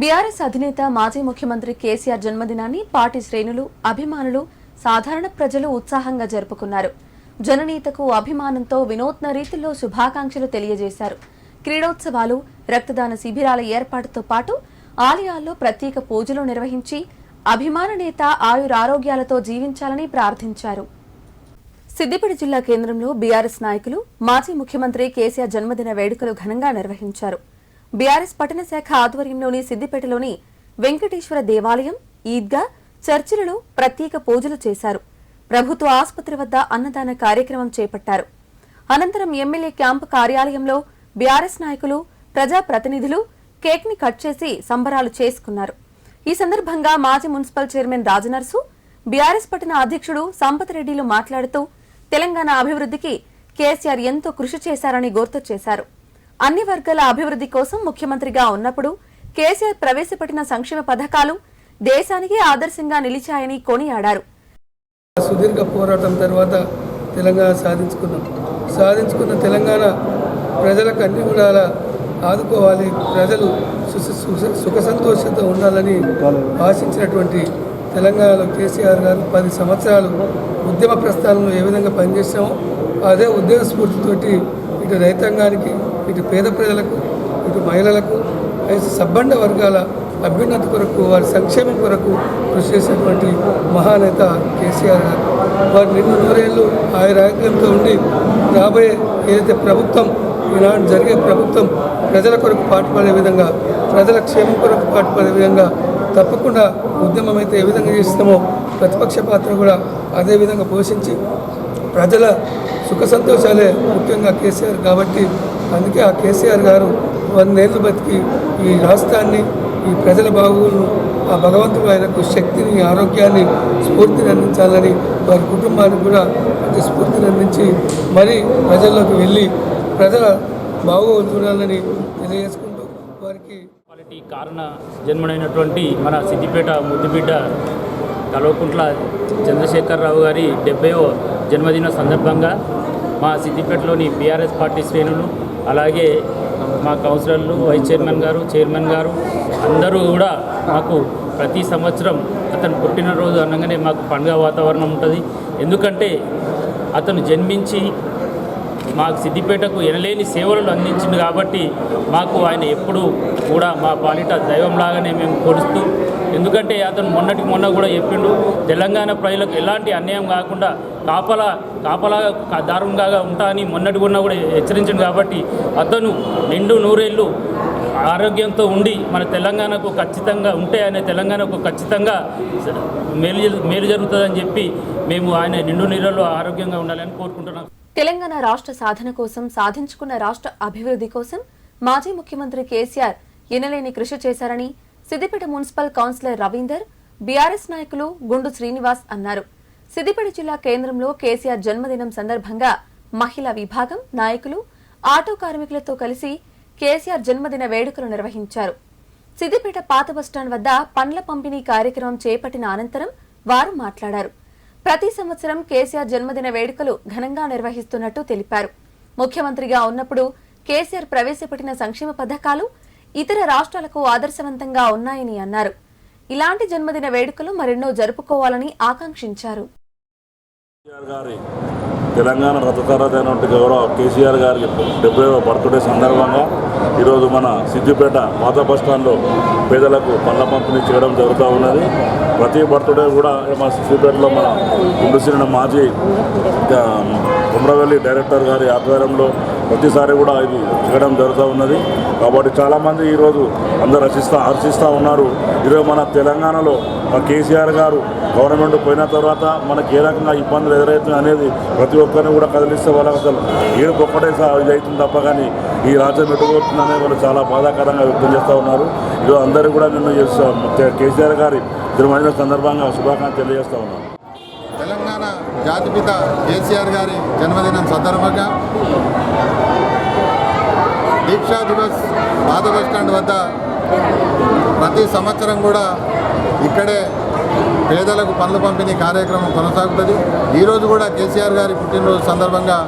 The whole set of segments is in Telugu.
బీఆర్ఎస్ అధినేత మాజీ ముఖ్యమంత్రి కేసీఆర్ జన్మదినాన్ని పార్టీ శ్రేణులు అభిమానులు సాధారణ ప్రజలు ఉత్సాహంగా జరుపుకున్నారు. జననీతకు అభిమానంతో వినూత్న రీతిలో శుభాకాంక్షలు తెలియజేశారు. క్రీడోత్సవాలు రక్తదాన శిబిరాల ఏర్పాటుతో పాటు ఆలయాల్లో ప్రత్యేక పూజలు నిర్వహించి అభిమాన నేత ఆయురారోగ్యాలతో జీవించాలని ప్రార్థించారు. సిద్దిపేట జిల్లా కేంద్రంలో బీఆర్ఎస్ నాయకులు మాజీ ముఖ్యమంత్రి కేసీఆర్ జన్మదిన వేడుకలు ఘనంగా నిర్వహించారు. బీఆర్ఎస్ పట్టణ శాఖ ఆధ్వర్యంలోని సిద్దిపేటలోని వెంకటేశ్వర దేవాలయం ఈద్గా చర్చిలలో ప్రత్యేక పూజలు చేశారు. ప్రభుత్వ ఆసుపత్రి వద్ద అన్నదాన కార్యక్రమం చేపట్టారు. అనంతరం ఎమ్మెల్యే క్యాంపు కార్యాలయంలో బీఆర్ఎస్ నాయకులు ప్రజాప్రతినిధులు కేక్ని కట్ చేసి సంబరాలు చేసుకున్నారు. ఈ సందర్భంగా మాజీ మున్సిపల్ చైర్మన్ రాజనర్సు బీఆర్ఎస్ పట్టణ అధ్యక్షుడు సంపత్ రెడ్డిలు మాట్లాడుతూ తెలంగాణ అభివృద్ధికి కేసీఆర్ ఎంతో కృషి చేశారని గుర్తు చేశారు. అన్ని వర్గాల అభివృద్ధి కోసం ముఖ్యమంత్రిగా ఉన్నప్పుడు కేసీఆర్ ప్రవేశపెట్టిన సంక్షేమ పథకాలు దేశానికి ఆదర్శంగా నిలిచాయని కొనియాడారు. సుదీర్ఘ పోరాటం తర్వాత తెలంగాణ సాధించుకున్నాం. సాధించుకున్న తెలంగాణ ప్రజలకు అన్ని విధాల ఆదుకోవాలి. ప్రజలు సు- సు- సుఖ సంతోషంతో ఉండాలని ఆశించినటువంటి తెలంగాణలో కేసీఆర్ గారు పది సంవత్సరాలు ఉద్యమ ప్రస్థానంలో ఏ విధంగా పనిచేసామో అదే ఉద్యమ స్ఫూర్తితోటి ఇటు రైతాంగానికి ఇటు పేద ప్రజలకు ఇటు మహిళలకు సబ్బండ వర్గాల అభ్యున్నతి కొరకు వారి సంక్షేమం కొరకు కృషి చేసినటువంటి మహానేత కేసీఆర్ గారు. వారి నిన్ను నూరేళ్ళు ఆయన ఆరోగ్యంతో ఉండి రాబోయే ఏదైతే ప్రభుత్వం ఈనాడు జరిగే ప్రభుత్వం ప్రజల కొరకు పాటుపడే విధంగా ప్రజల క్షేమం కొరకు పాటుపడే విధంగా తప్పకుండా ఉద్యమం అయితే ఏ విధంగా చేస్తామో ప్రతిపక్ష పాత్ర కూడా అదే విధంగా పోషించి ప్రజల సుఖ సంతోషాలే ముఖ్యంగా కేసీఆర్ కాబట్టి అందుకే ఆ కేసీఆర్ గారు వందేళ్ళు బతికి ఈ రాష్ట్రాన్ని ఈ ప్రజల బాగులను ఆ భగవంతుడు ఆయనకు శక్తిని ఆరోగ్యాన్ని స్ఫూర్తిని అందించాలని వారి కుటుంబానికి కూడా మంచి స్ఫూర్తిని అందించి మరీ ప్రజల్లోకి వెళ్ళి ప్రజల బాగోగులు చూడాలని తెలియజేసుకుంటూ వారికి క్వాలిటీ కారణ జన్మనైనటువంటి మన సిద్దిపేట ముద్దుబిడ్డ కల్వకుంట్ల చంద్రశేఖరరావు గారి డెబ్బైవ జన్మదిన సందర్భంగా మా సిద్దిపేటలోని బీఆర్ఎస్ పార్టీ శ్రేణులు అలాగే మా కౌన్సిలర్లు వైస్ చైర్మన్ గారు చైర్మన్ గారు అందరూ కూడా మాకు ప్రతి సంవత్సరం అతను పుట్టినరోజు అనగానే మాకు పండుగ వాతావరణం ఉంటుంది. ఎందుకంటే అతను జన్మించి మాకు సిద్దిపేటకు ఎనలేని సేవలను అందించింది కాబట్టి మాకు ఆయన ఎప్పుడూ కూడా మా పాలిట దైవంలాగానే మేము కొలుస్తూ ఎందుకంటే అతను మొన్నటికి మొన్న కూడా చెప్పిండు తెలంగాణ ప్రజలకు ఎలాంటి అన్యాయం కాకుండా కాపలా కాపలా దారుణంగా ఉంటా అని మొన్నటి కూడా కూడా హెచ్చరించింది కాబట్టి అతను నిండు నూరేళ్ళు ఆరోగ్యంతో ఉండి మన తెలంగాణకు ఖచ్చితంగా ఉంటే ఆయన తెలంగాణకు ఖచ్చితంగా మేలు మేలు జరుగుతుందని చెప్పి మేము ఆయన నిండు నీళ్ళలో ఆరోగ్యంగా ఉండాలని కోరుకుంటున్నాం. తెలంగాణ రాష్ట్ర సాధన కోసం సాధించుకున్న రాష్ట్ర అభివృద్ధి కోసం మాజీ ముఖ్యమంత్రి కేసీఆర్ ఎనలేని కృషి చేశారని సిద్దిపేట మున్సిపల్ కౌన్సిలర్ రవీందర్ బీఆర్ఎస్ నాయకులు గుండు శ్రీనివాస్ అన్నారు. సిద్దిపేట జిల్లా కేంద్రంలో కేసీఆర్ జన్మదినం సందర్భంగా మహిళా విభాగం నాయకులు ఆటో కార్మికులతో కలిసి కేసీఆర్ జన్మదిన వేడుకలు నిర్వహించారు. సిద్దిపేట పాత బస్టాండ్ వద్ద పండ్ల పంపిణీ కార్యక్రమం చేపట్టిన అనంతరం వారు మాట్లాడారు. ప్రతి సంవత్సరం కేసీఆర్ జన్మదిన వేడుకలు ఘనంగా నిర్వహిస్తున్నట్టు తెలిపారు. ముఖ్యమంత్రిగా ఉన్నప్పుడు కేసీఆర్ ప్రవేశపెట్టిన సంక్షేమ పథకాలు ఇతర రాష్ట్రాలకు ఆదర్శవంతంగా ఉన్నాయని అన్నారు. ఇలాంటి జన్మదిన వేడుకలు మరెన్నో జరుపుకోవాలని ఆకాంక్షించారు. కేసీఆర్ గారి తెలంగాణ రథతరతైనటువంటి గౌరవ కేసీఆర్ గారికి డెబ్బై బర్త్డే సందర్భంగా ఈరోజు మన సిద్దిపేట పాత బస్టాండ్లో పేదలకు పండ్ల పంపిణీ చేయడం జరుగుతూ ఉన్నది. ప్రతి బర్త్డే కూడా మన సిద్దిపేటలో మన గుండుసిన మాజీ కుమ్రవెల్లి డైరెక్టర్ గారి ఆధ్వర్యంలో ప్రతిసారి కూడా ఇది చేయడం జరుగుతూ ఉన్నది. కాబట్టి చాలామంది ఈరోజు అందరు రచిస్తూ హర్షిస్తూ ఉన్నారు. ఈరోజు మన తెలంగాణలో మన కేసీఆర్ గారు గవర్నమెంట్ పోయిన తర్వాత మనకి ఏ రకంగా ఇబ్బందులు ఎదురవుతుంది అనేది ప్రతి ఒక్కరిని కూడా కదిలిస్తే వాళ్ళకి అసలు ఏడుపు ఒక్కటే సా- ఇది అవుతుంది తప్ప కానీ ఈ రాజ్యం ఎటుపోతుంది అనేది చాలా బాధాకరంగా వ్యక్తం చేస్తూ ఉన్నారు. ఈరోజు అందరూ కూడా నిన్ను కేసీఆర్ గారి తిరుమల సందర్భంగా శుభాకాంక్షలు తెలియజేస్తూ ఉన్నాను. తెలంగాణ జాతిపిత కేసీఆర్ గారి జన్మదినం సందర్భంగా దీక్షా దివస్ పాత బస్ స్టాండ్ వద్ద ప్రతి సంవత్సరం కూడా ఇక్కడే పేదలకు పనులు పంపిణీ కార్యక్రమం కొనసాగుతుంది. ఈరోజు కూడా కేసీఆర్ గారి పుట్టినరోజు సందర్భంగా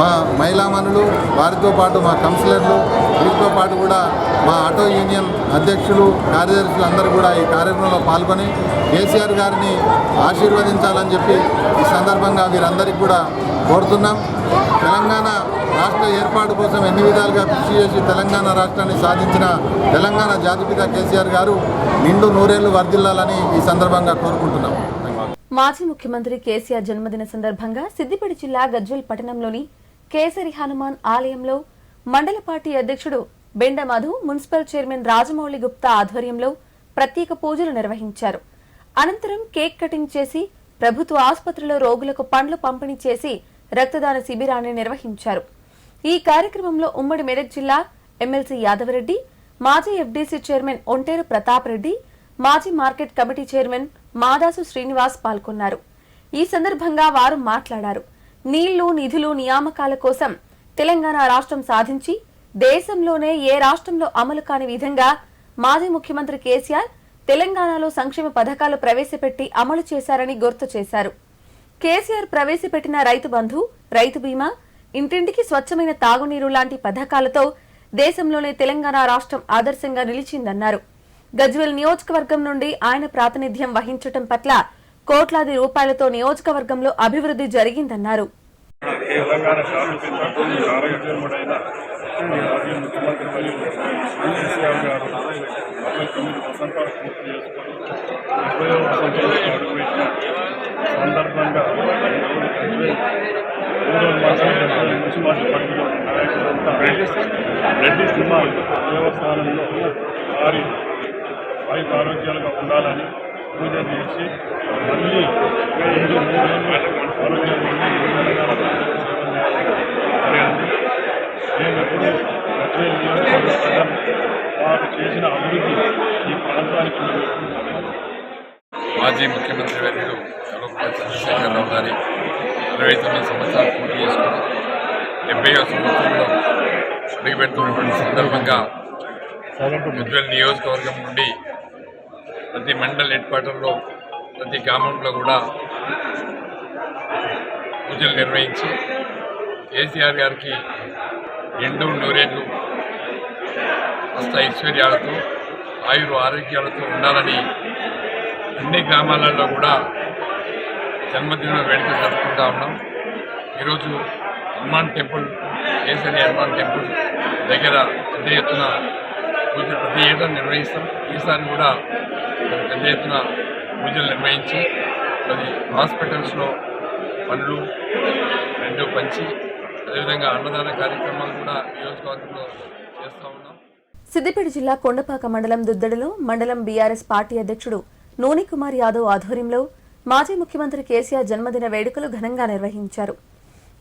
మా మహిళామణులు వారితో పాటు మా కౌన్సిలర్లు వీటితో పాటు కూడా మా ఆటో యూనియన్ అధ్యక్షులు కార్యదర్శులు అందరూ కూడా ఈ కార్యక్రమంలో పాల్గొని కేసీఆర్ గారిని ఆశీర్వదించాలని చెప్పి ఈ సందర్భంగా వీరందరికీ కూడా కోరుతున్నాం. తెలంగాణ రాష్ట్ర ఏర్పాటు కోసం ఎన్ని విధాలుగా కృషి చేసి తెలంగాణ రాష్ట్రాన్ని సాధించిన తెలంగాణ జాతిపిత కేసీఆర్ గారు నిండు నూరేళ్ళు వర్ధిల్లాలని ఈ సందర్భంగా కోరుకుంటున్నాం. మాజీ ముఖ్యమంత్రి కేసీఆర్ జన్మదిన సందర్భంగా సిద్దిపేట జిల్లా గజ్వెల్ పట్టణంలోని కేసరి హనుమాన్ ఆలయంలో మండల పార్టీ అధ్యక్షుడు బెండ మధు మున్సిపల్ చైర్మన్ రాజమౌళి గుప్తా ఆధ్వర్యంలో ప్రత్యేక పూజలు నిర్వహించారు. అనంతరం కేక్ కటింగ్ చేసి ప్రభుత్వ ఆసుపత్రిలో రోగులకు పండ్లు పంపిణీ చేసి రక్తదాన శిబిరాన్ని నిర్వహించారు. ఈ కార్యక్రమంలో ఉమ్మడి మెదక్ జిల్లా ఎమ్మెల్సీ యాదవరెడ్డి మాజీ ఎఫ్డీసీ చైర్మన్ ఒంటేరు ప్రతాప్ రెడ్డి మాజీ market committee chairman Madasu Srinivas పాల్గొన్నారు. ఈ సందర్భంగా వారు మాట్లాడారు. నీళ్ళు నిధులు నియామకాల కోసం తెలంగాణ రాష్ట్రం సాధించి దేశంలోనే ఏ రాష్ట్రంలో అమలు కాని విధంగా మాజీ ముఖ్యమంత్రి కేసీఆర్ తెలంగాణలో సంక్షేమ పథకాలు ప్రవేశపెట్టి అమలు చేశారని గుర్తు చేశారు. కేసీఆర్ ప్రవేశపెట్టిన రైతు బంధు రైతు బీమా ఇంటింటికి స్వచ్ఛమైన తాగునీరు లాంటి పథకాలతో దేశంలోనే తెలంగాణ రాష్ట్రం ఆదర్శంగా నిలిచిందన్నారు. గజ్వెల్ నియోజకవర్గం నుండి ఆయన ప్రాతినిధ్యం వహించటం పట్ల కోట్లాది రూపాయలతో నియోజకవర్గంలో అభివృద్ధి జరిగిందన్నారు. తెలంగాణ శాసనసభ కార్యక్రముడైన మాజీ ముఖ్యమంత్రి మరియు కేసీఆర్ గారు అరవై తొమ్మిది వసంతాలు పూర్తి చేసుకొని వసంతంలో అడుగుపెట్టిన సందర్భంగా మున్సిపాలిటీ పరిధిలో నాయకులంతా రెడ్డి సినిమా దేవస్థానంలో వారి వైపు ఆరోగ్యాలుగా ఉండాలని పూజ చేసి మళ్ళీ తెలంగాణ జరిగింది మేము ఎప్పుడు వారు చేసిన అభివృద్ధి ఈ ప్రాంతానికి మేము ఎప్పుడు మాజీ ముఖ్యమంత్రి వర్యులు కల్వకుంట్ల చంద్రశేఖరరావు గారి అరవై తొమ్మిది సంవత్సరాలు పూర్తి చేసుకుని డెబ్బై సంవత్సరంలో అడుగుపెడుతున్నటువంటి సందర్భంగా గజ్వెల్ నియోజకవర్గం నుండి ప్రతి మండల్ హెడ్ క్వార్టర్లో ప్రతి గ్రామంలో కూడా పూజలు నిర్వహించి కేసీఆర్ గారికి ఎండు నూరేళ్ళు హస్త ఐశ్వర్యాలతో ఆయురు ఆరోగ్యాలతో ఉండాలని అన్ని గ్రామాలలో కూడా జన్మదిన వేడుక జరుపుకుంటా ఉన్నాం. ఈరోజు హనుమాన్ టెంపుల్ కేసరి హనుమాన్ టెంపుల్ దగ్గర పెద్ద ఎత్తున పూజ ప్రతి ఏటా నిర్వహిస్తాం. ఈసారి కూడా మరి పెద్ద ఎత్తున పూజలు నిర్వహించి మరి హాస్పిటల్స్లో పనులు రెండు పంచి అదేవిధంగా అన్నదాన కార్యక్రమాలు కూడా నియోజకవర్గంలో చేస్తూ ఉన్నాం. సిద్దిపేట జిల్లా కొండపాక మండలం దుద్దడిలో మండలం బీఆర్ఎస్ పార్టీ అధ్యక్షుడు నూని కుమార్ యాదవ్ ఆధ్వర్యంలో మాజీ ముఖ్యమంత్రి కేసీఆర్ జన్మదిన వేడుకలు ఘనంగా నిర్వహించారు.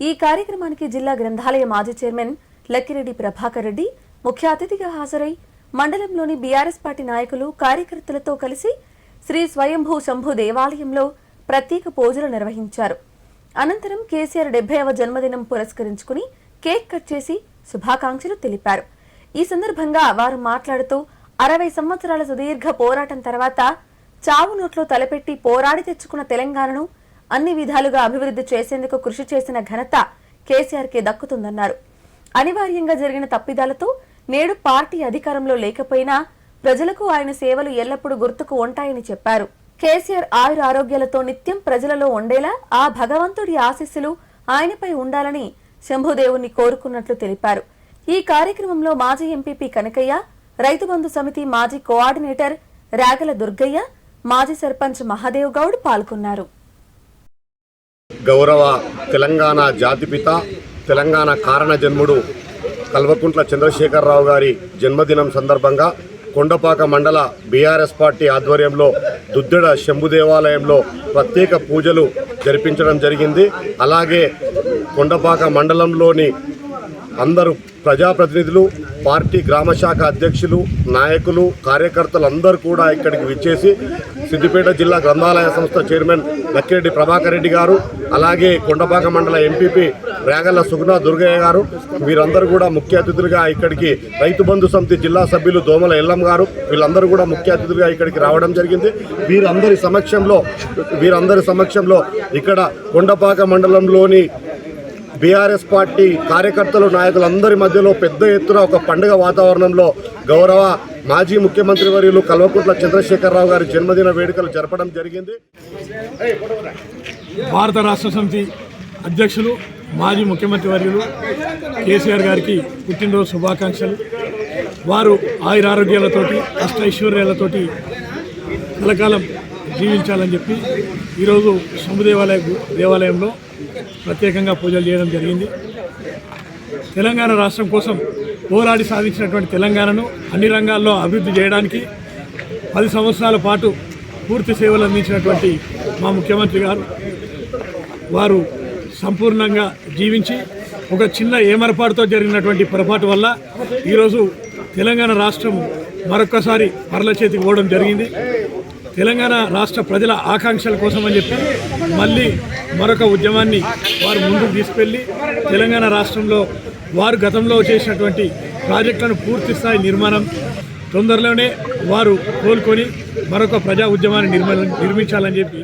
ఈ కార్యక్రమానికి జిల్లా గ్రంథాలయ మాజీ చైర్మన్ లక్కిరెడ్డి ప్రభాకర్ రెడ్డి ముఖ్య అతిథిగా హాజరై మండలంలోని బీఆర్ఎస్ పార్టీ నాయకులు కార్యకర్తలతో కలిసి శ్రీ స్వయంభూ శంభు దేవాలయంలో ప్రత్యేక పూజలు నిర్వహించారు. అనంతరం కేసీఆర్ డెబ్బైవ జన్మదినం పురస్కరించుకుని కేక్ కట్ చేసి శుభాకాంక్షలు తెలిపారు. ఈ సందర్భంగా వారు మాట్లాడుతూ అరవై సంవత్సరాల సుదీర్ఘ పోరాటం తర్వాత చావు నోట్లో తలపెట్టి పోరాడి తెచ్చుకున్న తెలంగాణను అన్ని విధాలుగా అభివృద్ధి చేసేందుకు కృషి చేసిన ఘనత కేసీఆర్కే దక్కుతుందన్నారు. అనివార్యంగా జరిగిన తప్పిదాలతో నేడు పార్టీ అధికారంలో లేకపోయినా ప్రజలకు ఆయన సేవలు ఎల్లప్పుడూ గుర్తుకు ఉంటాయని చెప్పారు. కేసీఆర్ ఆయుర ఆరోగ్యాలతో నిత్యం ప్రజలలో ఉండేలా ఆ భగవంతుడి ఆశీస్సులు ఆయనపై ఉండాలని శంభుదేవుణ్ణి కోరుకున్నట్లు తెలిపారు. ఈ కార్యక్రమంలో మాజీ ఎంపీపీ కనకయ్య రైతు బంధు సమితి మాజీ కోఆర్డినేటర్ రాగల దుర్గయ్య మాజీ సర్పంచ్ మహాదేవ్ గౌడ్ పాల్గొన్నారు. గౌరవ తెలంగాణ జాతిపిత తెలంగాణ కారణ జన్ముడు కల్వకుంట్ల చంద్రశేఖరరావు గారి జన్మదినం సందర్భంగా కొండపాక మండల బీఆర్ఎస్ పార్టీ ఆధ్వర్యంలో దుద్దెడ శంభు దేవాలయంలో ప్రత్యేక పూజలు జరిపించడం జరిగింది. అలాగే కొండపాక మండలంలోని అందరూ ప్రజాప్రతినిధులు పార్టీ గ్రామశాఖ అధ్యక్షులు నాయకులు కార్యకర్తలు అందరూ కూడా ఇక్కడికి విచ్చేసి సిద్దిపేట జిల్లా గ్రంథాలయ సంస్థ చైర్మన్ లక్కిరెడ్డి ప్రభాకర్ రెడ్డి గారు అలాగే కొండపాక మండల ఎంపీపీ రేగల్ల సుగుణ దుర్గయ్య గారు వీరందరూ కూడా ముఖ్య అతిథులుగా ఇక్కడికి రైతు బంధు సమితి జిల్లా సభ్యులు దోమల ఎల్లం గారు వీళ్ళందరూ కూడా ముఖ్య అతిథులుగా ఇక్కడికి రావడం జరిగింది. వీరందరి సమక్షంలో వీరందరి సమక్షంలో ఇక్కడ కొండపాక మండలంలోని బీఆర్ఎస్ పార్టీ కార్యకర్తలు నాయకులందరి మధ్యలో పెద్ద ఎత్తున ఒక పండుగ వాతావరణంలో గౌరవ మాజీ ముఖ్యమంత్రి వర్యులు కల్వకుంట్ల చంద్రశేఖరరావు గారి జన్మదిన వేడుకలు జరపడం జరిగింది. భారత రాష్ట్ర సమితి అధ్యక్షులు మాజీ ముఖ్యమంత్రి వర్యులు కేసీఆర్ గారికి పుట్టినరోజు శుభాకాంక్షలు. వారు ఆయురారోగ్యాలతోటి అష్ట ఐశ్వర్యాలతోటి కలకాలం జీవించాలని చెప్పి ఈరోజు సముదేవాలయ దేవాలయంలో ప్రత్యేకంగా పూజలు చేయడం జరిగింది. తెలంగాణ రాష్ట్రం కోసం పోరాడి సాధించినటువంటి తెలంగాణను అన్ని రంగాల్లో అభివృద్ధి చేయడానికి పది సంవత్సరాల పాటు పూర్తి సేవలు అందించినటువంటి మా ముఖ్యమంత్రి గారు. వారు సంపూర్ణంగా జీవించి ఒక చిన్న ఏమరపాటుతో జరిగినటువంటి పొరపాటు వల్ల ఈరోజు తెలంగాణ రాష్ట్రం మరొక్కసారి పర్ల చేతికి పోవడం జరిగింది. తెలంగాణ రాష్ట్ర ప్రజల ఆకాంక్షల కోసం అని చెప్పి మళ్ళీ మరొక ఉద్యమాన్ని వారు ముందుకు తీసుకెళ్ళి తెలంగాణ రాష్ట్రంలో వారు గతంలో చేసినటువంటి ప్రాజెక్టులను పూర్తి స్థాయి నిర్మాణం తొందరలోనే వారు కోలుకొని మరొక ప్రజా ఉద్యమాన్ని నిర్మించాలని చెప్పి.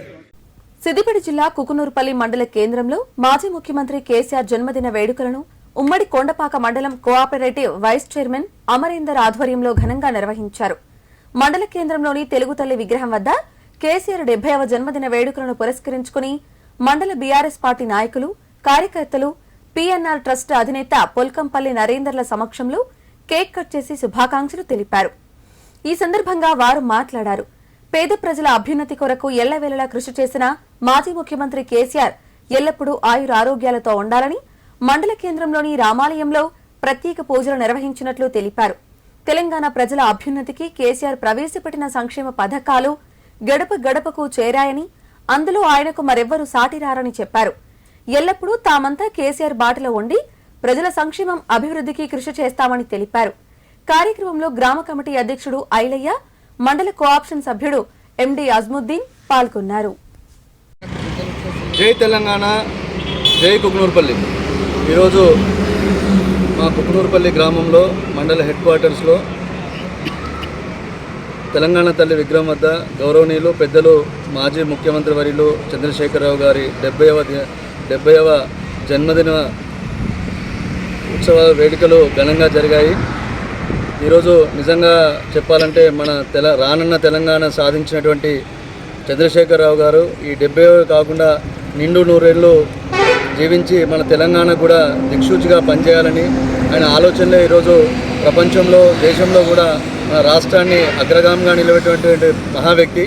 సిద్దిపేట జిల్లా కుకునూరుపల్లి మండల కేంద్రంలో మాజీ ముఖ్యమంత్రి కేసీఆర్ జన్మదిన వేడుకలను ఉమ్మడి కొండపాక మండలం కోఆపరేటివ్ వైస్ చైర్మన్ అమరీందర్ ఆధ్వర్యంలో ఘనంగా నిర్వహించారు. మండల కేంద్రంలోని తెలుగు తల్లి విగ్రహం వద్ద కేసీఆర్ డెబ్బైవ జన్మదిన వేడుకలను పురస్కరించుకుని మండల బీఆర్ఎస్ పార్టీ నాయకులు కార్యకర్తలు పీఎన్ఆర్ ట్రస్ట్ అధినేత పొల్కంపల్లి నరేందర్ల సమక్షంలో కేక్ కట్ చేసి శుభాకాంక్షలు తెలిపారు. ఈ సందర్భంగా వారు మాట్లాడారు. పేద ప్రజల అభ్యున్నతి కొరకు ఎల్లవేళలా కృషి చేసిన మాజీ ముఖ్యమంత్రి కేసీఆర్ ఎల్లప్పుడూ ఆయుర ఆరోగ్యాలతో ఉండాలని మండల కేంద్రంలోని రామాలయంలో ప్రత్యేక పూజలు నిర్వహించినట్లు తెలిపారు. తెలంగాణ ప్రజల అభ్యున్నతికి కేసీఆర్ ప్రవేశపెట్టిన సంక్షేమ పథకాలు గడప గడపకు చేరాయని అందులో ఆయనకు మరెవ్వరూ సాటిరారని చెప్పారు. ఎల్లప్పుడూ తామంతా కేసీఆర్ బాటలో ఉండి ప్రజల సంక్షేమం అభివృద్ధికి కృషి చేస్తామని తెలిపారు. కార్యక్రమంలో గ్రామ కమిటీ అధ్యక్షుడు ఐలయ్య మండల కోఆప్షన్ సభ్యుడు ఎండి అజ్ముద్దీన్ పాల్గొన్నారు. జై తెలంగాణ జై కుకునూరుపల్లి. ఈరోజు మా కుకునూరుపల్లి గ్రామంలో మండల హెడ్ క్వార్టర్స్లో తెలంగాణ తల్లి విగ్రహం వద్ద గౌరవనీయులు పెద్దలు మాజీ ముఖ్యమంత్రి వర్యులు చంద్రశేఖరరావు గారి డెబ్బైవ డెబ్బైవ జన్మదిన ఉత్సవ వేడుకలు ఘనంగా జరిగాయి. ఈరోజు నిజంగా చెప్పాలంటే మన తెల రానున్న తెలంగాణ సాధించినటువంటి చంద్రశేఖరరావు గారు ఈ డెబ్బై కాకుండా నిండు నూరేళ్ళు జీవించి మన తెలంగాణ కూడా దిక్సూచిగా పనిచేయాలని ఆయన ఆలోచనలే ఈరోజు ప్రపంచంలో దేశంలో కూడా మన రాష్ట్రాన్ని అగ్రగామంగా నిలబెట్టినటువంటి మహా వ్యక్తి.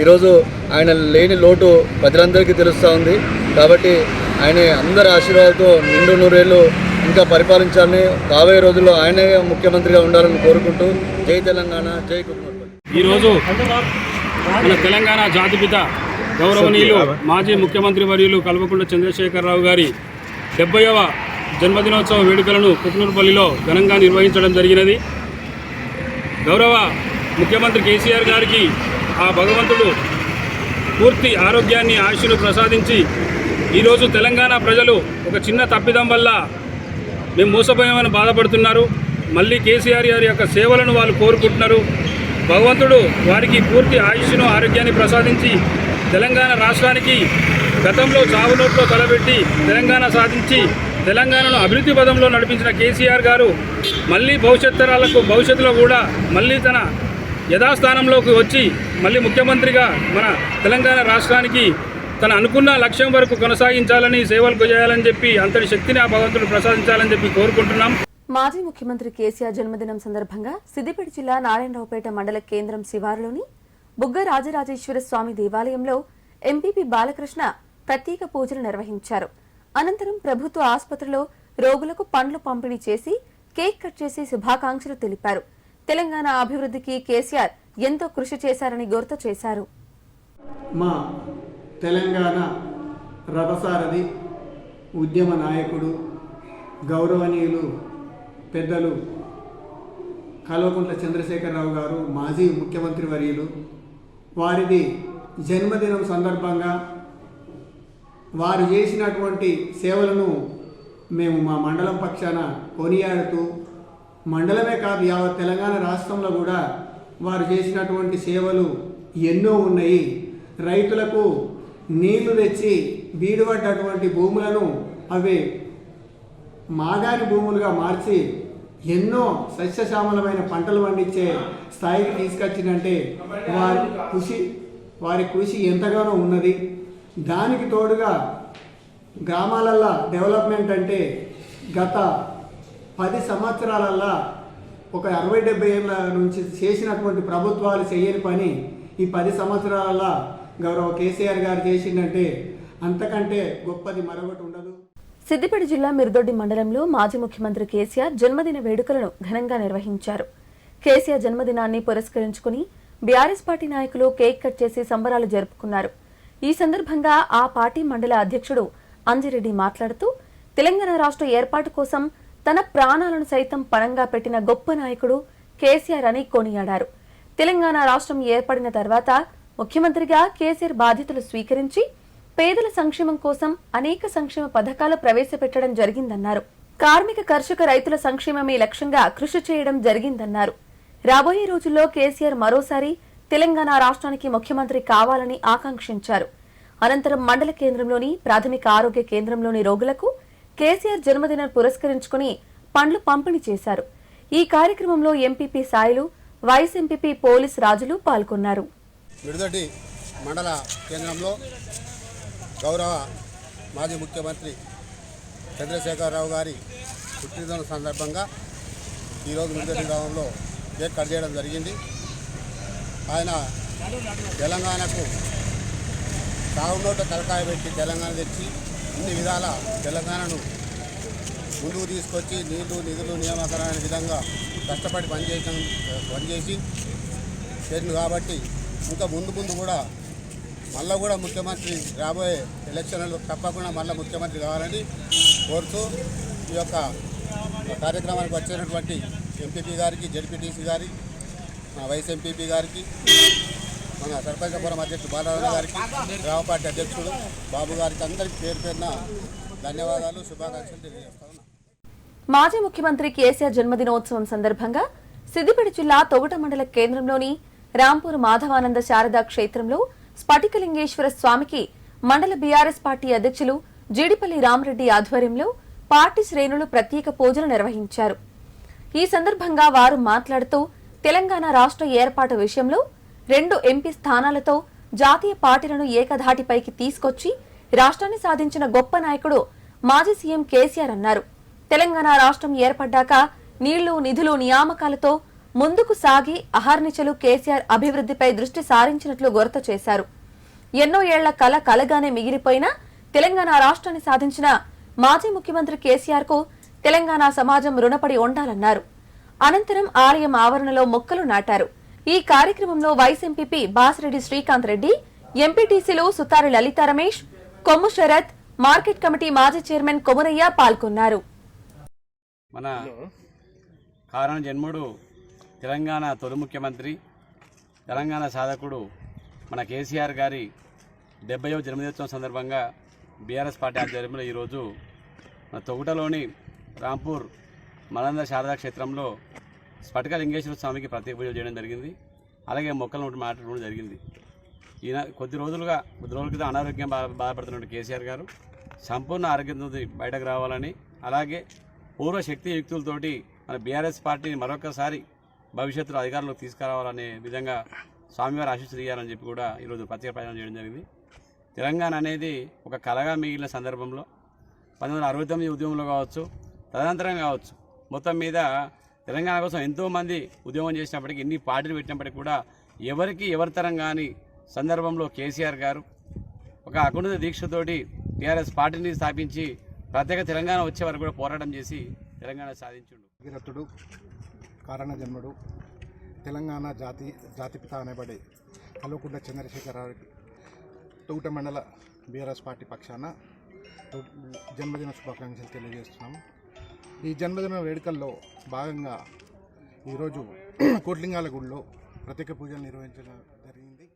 ఈరోజు ఆయన లేని లోటు ప్రజలందరికీ తెలుస్తూ ఉంది. కాబట్టి ఆయన అందరి ఆశీర్వాదాలతో నిండు నూరేళ్ళు ఇంకా పరిపాలించాలని రాబోయే రోజుల్లో ఆయనే ముఖ్యమంత్రిగా ఉండాలని కోరుకుంటూ జై తెలంగాణ జై కుటుంబ ఈరోజు మన తెలంగాణ జాతిపిత గౌరవనీయులు మాజీ ముఖ్యమంత్రి వర్యులు కల్వకుంట్ల చంద్రశేఖరరావు గారి డెబ్బైవ జన్మదినోత్సవ వేడుకలను కుక్నూరుపల్లిలో ఘనంగా నిర్వహించడం జరిగినది. గౌరవ ముఖ్యమంత్రి కేసీఆర్ గారికి ఆ భగవంతుడు పూర్తి ఆరోగ్యాన్ని ఆయుష్ను ప్రసాదించి ఈరోజు తెలంగాణ ప్రజలు ఒక చిన్న తప్పిదం వల్ల మేము మోసపోయామని బాధపడుతున్నారు. మళ్ళీ కేసీఆర్ గారి యొక్క సేవలను వాళ్ళు కోరుకుంటున్నారు. భగవంతుడు వారికి పూర్తి ఆయుష్ను ఆరోగ్యాన్ని ప్రసాదించి తెలంగాణ రాష్ట్రానికి గతంలో చావు నోట్లో తలబెట్టి తెలంగాణ సాధించి తెలంగాణను అభివృద్ధి పదంలో నడిపించిన కేసీఆర్ గారు మళ్ళీ భవిష్యత్ తరాలకు భవిష్యత్తులో కూడా మళ్ళీ తన యథాస్థానంలోకి వచ్చి మళ్ళీ ముఖ్యమంత్రిగా మన తెలంగాణ రాష్ట్రానికి తన అనుకున్న లక్ష్యం వరకు కొనసాగించాలని సేవలు చేయాలని చెప్పి అంతటి శక్తిని ఆ భగవంతుడు ప్రసాదించాలని చెప్పి కోరుకుంటున్నాం. మాజీ ముఖ్యమంత్రి కేసీఆర్ జన్మదినం సందర్భంగా సిద్దిపేట జిల్లా నారాయణరావుపేట మండల కేంద్రం శివారులోని బుగ్గ రాజరాజేశ్వర స్వామి దేవాలయంలో ఎంపీపీ బాలకృష్ణ ప్రత్యేక పూజలు నిర్వహించారు. అనంతరం ప్రభుత్వ ఆసుపత్రిలో రోగులకు పండ్లు పంపిణీ చేసి కేక్ కట్ చేసి శుభాకాంక్షలు తెలిపారు. తెలంగాణ అభివృద్ధికి కేసీఆర్ ఎంతో కృషి చేశారని గుర్తు చేశారు. మా తెలంగాణ రథసారథి ఉద్యమ నాయకుడు గౌరవనీయులు పెద్దలు కల్వకుంట్ల చంద్రశేఖరరావు గారు మాజీ ముఖ్యమంత్రి వర్యులు వారిది జన్మదినం సందర్భంగా వారు చేసినటువంటి సేవలను మేము మా మండలం పక్షాన కొనియాడుతూ మండలమే కాదు యావత్ తెలంగాణ రాష్ట్రంలో కూడా వారు చేసినటువంటి సేవలు ఎన్నో ఉన్నాయి. రైతులకు నీళ్ళు తెచ్చి బీడుపడ్డటువంటి భూములను అవి మాగాని భూములుగా మార్చి ఎన్నో సస్యశ్యామలమైన పంటలు పండించే స్థాయికి తీసుకొచ్చిందంటే వారి కృషి వారి కృషి ఎంతగానో ఉన్నది. దానికి తోడుగా గ్రామాలల్లో డెవలప్మెంట్ అంటే గత పది సంవత్సరాలల్లా ఒక అరవై డెబ్బై ఏళ్ళ నుంచి చేసినటువంటి ప్రభుత్వాలు చేయని పని ఈ పది సంవత్సరాలలో గౌరవ కేసీఆర్ గారు చేసిందంటే అంతకంటే గొప్పది మరొకటి ఉండదు. సిద్దిపేట జిల్లా మిర్దొడ్డి మండలంలో మాజీ ముఖ్యమంత్రి కేసీఆర్ జన్మదిన వేడుకలను ఘనంగా నిర్వహించారు. కేసీఆర్ జన్మదినాన్ని పురస్కరించుకుని బీఆర్ఎస్ పార్టీ నాయకులు కేక్ కట్ చేసి సంబరాలు జరుపుకున్నారు. ఈ సందర్భంగా ఆ పార్టీ మండల అధ్యక్షుడు అంజిరెడ్డి మాట్లాడుతూ తెలంగాణ రాష్ట్ర ఏర్పాటు కోసం తన ప్రాణాలను సైతం పణంగా పెట్టిన గొప్ప నాయకుడు కేసీఆర్ అని కొనియాడారు. తెలంగాణ రాష్ట్రం ఏర్పడిన తర్వాత ముఖ్యమంత్రిగా కేసీఆర్ బాధ్యతలు స్వీకరించి పేదల సంక్షేమం కోసం అనేక సంక్షేమ పథకాలు ప్రవేశపెట్టడం జరిగిందన్నారు. కార్మిక కర్షక రైతుల సంక్షేమమే లక్ష్యంగా కృషి చేయడం జరిగిందన్నారు. రాబోయే రోజుల్లో కేసీఆర్ మరోసారి తెలంగాణ రాష్ట్రానికి ముఖ్యమంత్రి కావాలని ఆకాంక్షించారు. అనంతరం మండల కేంద్రంలోని ప్రాథమిక ఆరోగ్య కేంద్రంలోని రోగులకు కేసీఆర్ జన్మదినం పురస్కరించుకుని పండ్లు పంపిణీ చేశారు. ఈ కార్యక్రమంలో MPP Sailu vice MPP police Rajulu పాల్గొన్నారు. మండల కేంద్రంలో గౌరవ మాజీ ముఖ్యమంత్రి చంద్రశేఖరరావు గారి పుట్టినరోజు సందర్భంగా ఈరోజు ముందరి గ్రామంలో కేక్ కట్ చేయడం జరిగింది. ఆయన తెలంగాణకు తాగునోట తలకాయ పెట్టి తెలంగాణ తెచ్చి అన్ని విధాల తెలంగాణను ముందుకు తీసుకొచ్చి నీళ్ళు నిధులు నియామకాలనే విధంగా కష్టపడి పనిచేయడం పనిచేసి చేసింది కాబట్టి ఇంకా ముందు ముందు కూడా మళ్ళీ కూడా ముఖ్యమంత్రి రాబోయే ఎలక్షన్లలో తప్పకుండా మళ్ళీ ముఖ్యమంత్రి కావాలని కోరుతూ ఈ యొక్క కార్యక్రమానికి వచ్చినటువంటి ఎంపీపీ గారికి జడ్పీటీసీ గారి మన వైస్ ఎంపీపీ గారికి మన సర్పంచపురం అధ్యక్షుడు బాలరాజు గారికి గ్రామ పార్టీ అధ్యక్షుడు బాబు గారికి అందరికీ పేరు పేరున ధన్యవాదాలు శుభాకాంక్షలు తెలియజేస్తా మాజీ ముఖ్యమంత్రి కేసీఆర్ జన్మదినోత్సవం సందర్భంగా సిద్దిపేట జిల్లా తొగుట మండల కేంద్రంలోని రాంపూర్ మాధవానంద శారదా క్షేత్రంలో స్ఫటికలింగేశ్వర స్వామికి మండల బీఆర్ఎస్ పార్టీ అధ్యక్షులు జీడిపల్లి రామరెడ్డి ఆధ్వర్యంలో పార్టీ శ్రేణులు ప్రత్యేక పూజలు నిర్వహించారు. ఈ సందర్భంగా వారు మాట్లాడుతూ తెలంగాణ రాష్ట్ర ఏర్పాటు విషయంలో రెండు ఎంపీ స్థానాలతో జాతీయ పార్టీలను ఏకధాటిపైకి తీసుకొచ్చి రాష్ట్రాన్ని సాధించిన గొప్ప నాయకుడు మాజీ సీఎం కేసీఆర్ అన్నారు. తెలంగాణ రాష్ట్రం ఏర్పడ్డాక నీళ్ళు నిధులు నియామకాలతో ముందుకు సాగి అహర్నిశలు కేసీఆర్ అభివృద్ధిపై దృష్టి సారించినట్లు గుర్తు చేశారు. ఎన్నో ఏళ్ళ కల కలగానే మిగిలిపోయినా తెలంగాణ రాష్ట్రాన్ని సాధించిన మాజీ ముఖ్యమంత్రి కేసీఆర్కు తెలంగాణ సమాజం రుణపడి ఉండాలన్నారు. అనంతరం ఆలయం ఆవరణలో మొక్కలు నాటారు. ఈ కార్యక్రమంలో వైస్ ఎంపీపీ బాసిరెడ్డి శ్రీకాంత్ రెడ్డి ఎంపీటీసీలు సుతారి లలిత రమేష్ కొమ్ము శరత్ మార్కెట్ కమిటీ మాజీ చైర్మన్ కొమురయ్య పాల్గొన్నారు. మన కారణ జన్ముడు తెలంగాణ తొలి ముఖ్యమంత్రి తెలంగాణ సాధకుడు మన కేసీఆర్ గారి డెబ్బయో జన్మదినోత్సవం సందర్భంగా బీఆర్ఎస్ పార్టీ ఆధ్వర్యంలో ఈరోజు మన తొగుటలోని రాంపూర్ మలంద శారదా క్షేత్రంలో స్ఫటిక లింగేశ్వర స్వామికి ప్రత్యేక పూజలు చేయడం జరిగింది. అలాగే మొక్కలు ఒకటి మాట్లాడడం జరిగింది. ఈయన కొద్ది రోజులుగా కొద్ది రోజుల క్రితం అనారోగ్యం బా బాధపడుతున్న కేసీఆర్ గారు సంపూర్ణ ఆరోగ్యంతో బయటకు రావాలని అలాగే పూర్వ శక్తి యుక్తులతోటి మన బీఆర్ఎస్ పార్టీని మరొకసారి భవిష్యత్తులో అధికారంలోకి తీసుకురావాలనే విధంగా స్వామివారి ఆశీస్సులు ఇవ్వాలని చెప్పి కూడా ఈరోజు ప్రత్యేక ప్రయాణం చేయడం జరిగింది. తెలంగాణ అనేది ఒక కలగా మిగిలిన సందర్భంలో పంతొమ్మిది వందల అరవై తొమ్మిది ఉద్యమంలో కావచ్చు తదనంతరం కావచ్చు మొత్తం మీద తెలంగాణ కోసం ఎంతోమంది ఉద్యమం చేసినప్పటికీ ఎన్ని పార్టీలు పెట్టినప్పటికీ కూడా ఎవరికి ఎవరితరం కాని సందర్భంలో కేసీఆర్ గారు ఒక అకుంఠిత దీక్షతోటి టీఆర్ఎస్ పార్టీని స్థాపించి ప్రత్యేక తెలంగాణ వచ్చే వరకు కూడా పోరాటం చేసి తెలంగాణ సాధించుడు. కారణజన్ముడు. జన్ముడు తెలంగాణ జాతి జాతిపిత అనబడే కల్వకుంట చంద్రశేఖరరావు తూట మండల బీఆర్ఎస్ పార్టీ పక్షాన జన్మదిన శుభాకాంక్షలు తెలియజేస్తున్నాము ఈ జన్మదిన వేడుకల్లో భాగంగా ఈరోజు కోట్లింగాల గుడిలో ప్రత్యేక పూజలు నిర్వహించడం జరిగింది.